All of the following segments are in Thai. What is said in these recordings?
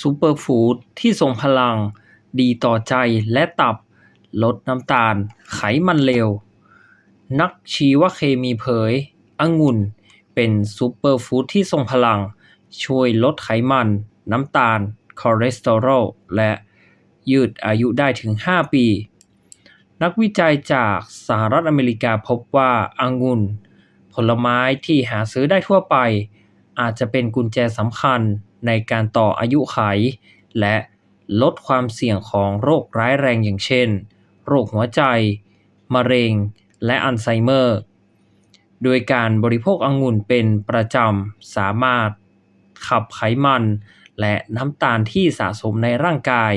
ซูเปอร์ฟู้ดที่ทรงพลัง ดีต่อใจและตับ ลดน้ำตาล ไขมันเลว นักชีวเคมีเผย องุ่น เป็นซูเปอร์ฟู้ดที่ทรงพลัง ช่วยลดไขมัน น้ำตาล คอเลสเตอรอล และยืดอายุได้ถึง 5 ปี นักวิจัยจากสหรัฐอเมริกาพบว่าองุ่น ผลไม้ที่หาซื้อได้ทั่วไป อาจจะเป็นกุญแจสำคัญ ในการต่ออายุไข และลดความเสี่ยงของโรคร้ายแรงอย่างเช่น โรคหัวใจ มะเร็ง และอัลไซเมอร์ โดยการบริโภคองุ่นเป็นประจำ สามารถขับไขมัน และน้ำตาลที่สะสมในร่างกาย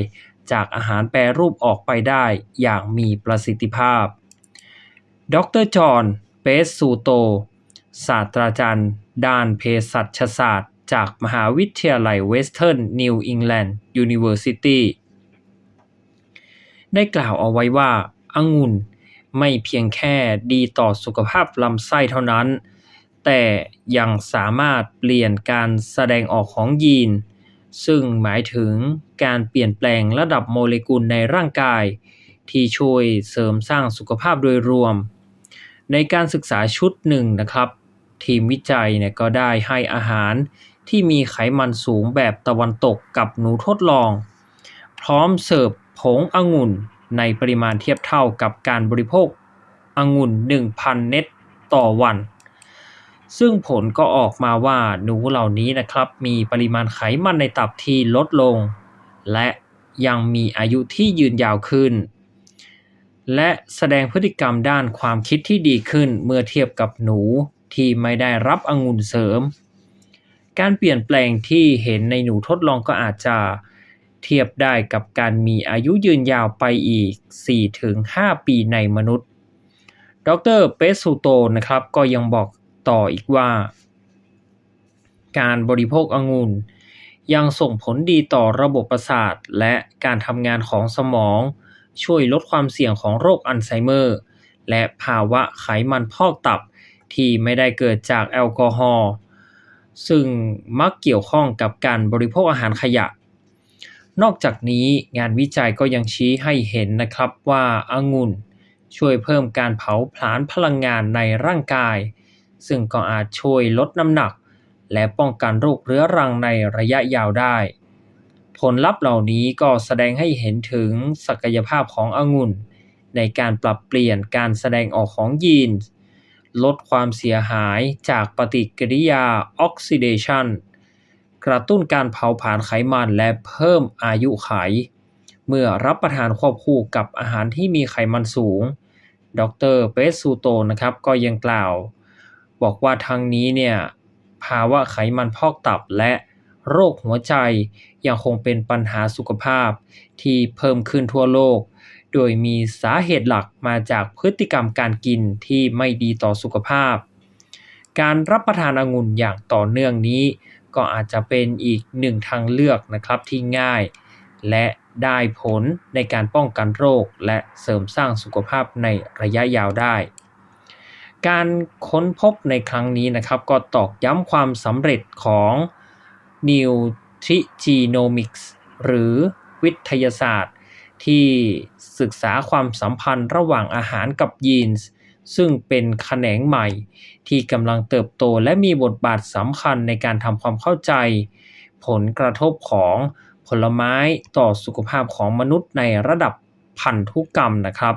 จากอาหารแปรรูปออกไปได้อย่างมีประสิทธิภาพ ดรจอห์น เปสซูโต ศาสตราจารย์ ด้านเภสัชศาสตร์จากมหาวิทยาลัยเวสเทิร์นนิวอิงแลนด์ยูนิเวอร์ซิตี้ได้กล่าวเอาไว้ว่าองุ่นไม่เพียงแค่ดีต่อสุขภาพลำไส้เท่านั้น แต่ยังสามารถเปลี่ยนการแสดงออกของยีน ซึ่งหมายถึงการเปลี่ยนแปลงระดับโมเลกุลในร่างกาย ที่ช่วยเสริมสร้างสุขภาพโดยรวม ในการศึกษาชุดหนึ่งนะครับ ทีมวิจัยเนี่ยก็ได้ให้อาหาร ที่มีไขมันสูงแบบตะวันตกกับหนูทดลอง พร้อมเสิร์ฟผงองุ่นในปริมาณเทียบเท่ากับการบริโภคองุ่น 1,000 เน็ตต่อวัน ซึ่งผลก็ออกมาว่าหนูเหล่านี้นะครับ มีปริมาณไขมันในตับที่ลดลง และยังมีอายุที่ยืนยาวขึ้น และแสดงพฤติกรรมด้านความคิดที่ดีขึ้นเมื่อเทียบกับหนูที่ไม่ได้รับองุ่นเสริม การเปลี่ยนแปลงที่เห็นในหนูทดลองก็อาจจะเทียบได้กับการมีอายุยืนยาวไปอีก 4-5 ปีในมนุษย์ ดรเปสูโตนะครับก็ยังบอกต่ออีกว่า การบริโภคองุ่นยังส่งผลดีต่อระบบประสาท และการทำงานของสมอง ช่วยลดความเสี่ยงของโรคอัลไซเมอร์ และภาวะไขมันพอกตับที่ไม่ได้เกิดจากแอลกอฮอล์ ซึ่งมักเกี่ยวข้องกับการบริโภคอาหารขยะ นอกจากนี้งานวิจัยก็ยังชี้ให้เห็นนะครับว่าอางุ่นช่วยเพิ่มการเผาผลาญพลังงานในร่างกาย ซึ่งก็อาจช่วยลดน้ำหนัก และป้องกันโรคเรื้อรังในระยะยาวได้ ผลลัพธ์เหล่านี้ก็แสดงให้เห็นถึงศักยภาพขององุ่น ในการปรับเปลี่ยนการแสดงออกของยีน ลดความเสียหายจากปฏิกิริยาออกซิเดชันกระตุ้นการเผาผลาญไขมันและเพิ่มอายุไข เมื่อรับประทานควบคู่กับอาหารที่มีไขมันสูง ดรเปสซูโตนะครับก็ยังกล่าว บอกว่าทั้งนี้เนี่ยภาวะไขมันพอกตับและโรคหัวใจยังคงเป็นปัญหาสุขภาพที่เพิ่มขึ้นทั่วโลก โดยมีสาเหตุหลักมาจากพฤติกรรมการกินที่ไม่ดีต่อสุขภาพ การรับประทานองุ่นอย่างต่อเนื่องนี้ ก็อาจจะเป็นอีกหนึ่งทางเลือกนะครับที่ง่าย และได้ผลในการป้องกันโรคและเสริมสร้างสุขภาพในระยะยาวได้ การค้นพบในครั้งนี้นะครับ ก็ตอกย้ำความสำเร็จของ Nutrigenomics หรือวิทยาศาสตร์ ที่ศึกษาความสัมพันธ์ระหว่างอาหารกับยีนส์ซึ่งเป็นแขนงใหม่ ที่กำลังเติบโตและมีบทบาทสำคัญในการทำความเข้าใจ ผลกระทบของผลไม้ต่อสุขภาพของมนุษย์ในระดับพันธุกรรมนะครับ